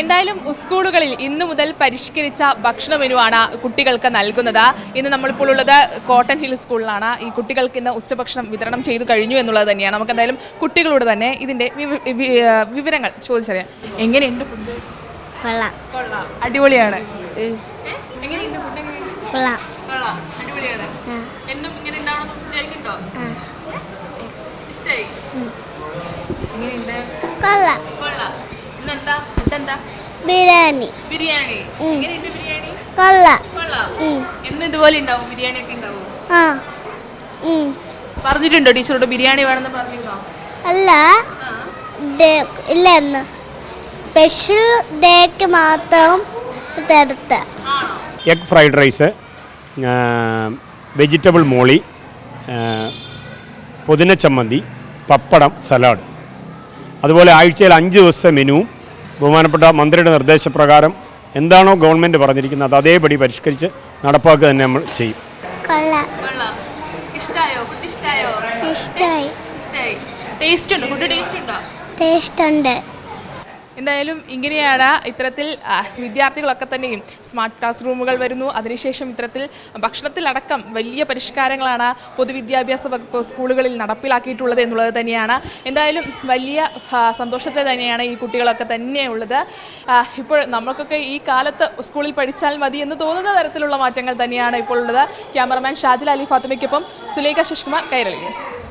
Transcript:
എന്തായാലും സ്കൂളുകളിൽ ഇന്നു മുതൽ പരിഷ്കരിച്ച ഭക്ഷണ മെനുവാണ് കുട്ടികൾക്ക് നൽകുന്നത്. ഇന്ന് നമ്മളിപ്പോൾ ഉള്ളത് കോട്ടൺ ഹിൽ സ്കൂളിലാണ്. ഈ കുട്ടികൾക്ക് ഇന്ന് ഉച്ചഭക്ഷണം വിതരണം ചെയ്തു കഴിഞ്ഞു എന്നുള്ളത് തന്നെയാണ്. നമുക്ക് എന്തായാലും കുട്ടികളോട് തന്നെ ഇതിന്റെ വിവരങ്ങൾ ചോദിച്ചറിയാം. എങ്ങനെയുണ്ട് ഫുഡ് കൊള്ളാം. കൊള്ളാം. അടിപൊളിയാണ്? എങ്ങനെയുണ്ട് ഫുഡ് എങ്ങനെയുണ്ട് കൊള്ളാം. കൊള്ളാം. അടിപൊളിയാണ്. എന്നും ഇങ്ങനെ ഉണ്ടാവണം വിചാരിക്കുന്നുണ്ടോ ആ. ഇഷ്ടായി? എങ്ങനെയുണ്ട്? കൊള്ളാം. കൊള്ളാം. ഇന്നെന്താ? ബിരിയാണി. ബിരിയാണി. എങ്ങനെയുണ്ട് ബിരിയാണി? കൊള്ളാം. കൊള്ളാം. ഉം. എന്നും ഇതുപോലെ ഉണ്ടാവും? ബിരിയാണി ഒക്കെ ഉണ്ടാവും? ആ. പറഞ്ഞിട്ടുണ്ടോ? ടീച്ചറോട് ബിരിയാണി വേണമെന്ന് പറഞ്ഞിരുന്നോ? അല്ല. ഇല്ല എന്ന് സ്പെഷ്യൽ ഡേക്ക് മാത്രം തടുത്ത egg fried rice vegetable molee പുതിന ചമ്മന്തി പപ്പടം സലാഡ് അതുപോലെ ആഴ്ചയിൽ അഞ്ച് ദിവസത്തെ മെനുവും ബഹുമാനപ്പെട്ട മന്ത്രിയുടെ നിർദ്ദേശപ്രകാരം എന്താണോ ഗവൺമെന്റ് പറഞ്ഞിരിക്കുന്നത് അത് അതേപടി പരിഷ്കരിച്ച് നടപ്പാക്കുക തന്നെ നമ്മൾ ചെയ്യും. കൊള്ളാം. കൊള്ളാം ഇഷ്ടായോ? ഫുഡ് ഇഷ്ടായോ. ഇഷ്ടായി. ടേസ്റ്റ് ഉണ്ടോ ഫുഡ് ടേസ്റ്റ് ഉണ്ടോ ടേസ്റ്റ് ഉണ്ട് എന്തായാലും ഇങ്ങനെയാണ് ഇത്തരത്തിൽ വിദ്യാർത്ഥികളൊക്കെ തന്നെയും സ്മാർട്ട് ക്ലാസ് റൂമുകൾ വരുന്നു. അതിനുശേഷം ഇത്തരത്തിൽ ഭക്ഷണത്തിലടക്കം വലിയ പരിഷ്കാരങ്ങളാണ് പൊതുവിദ്യാഭ്യാസ വകുപ്പ് സ്കൂളുകളിൽ നടപ്പിലാക്കിയിട്ടുള്ളത് എന്നുള്ളത് തന്നെയാണ്. എന്തായാലും വലിയ സന്തോഷത്തെ തന്നെയാണ് ഈ കുട്ടികളൊക്കെ തന്നെയുള്ളത് ഇപ്പോൾ നമുക്കൊക്കെ ഈ കാലത്ത് സ്കൂളിൽ പഠിച്ചാൽ മതി എന്ന് തോന്നുന്ന തരത്തിലുള്ള മാറ്റങ്ങൾ തന്നെയാണ് ഇപ്പോൾ ഉള്ളത്. ക്യാമറമാൻ ഷാജിൽ അലി ഫാത്തിമയ്ക്കൊപ്പം സുലേഖ ശശികുമാർ കൈരളി ന്യൂസ്.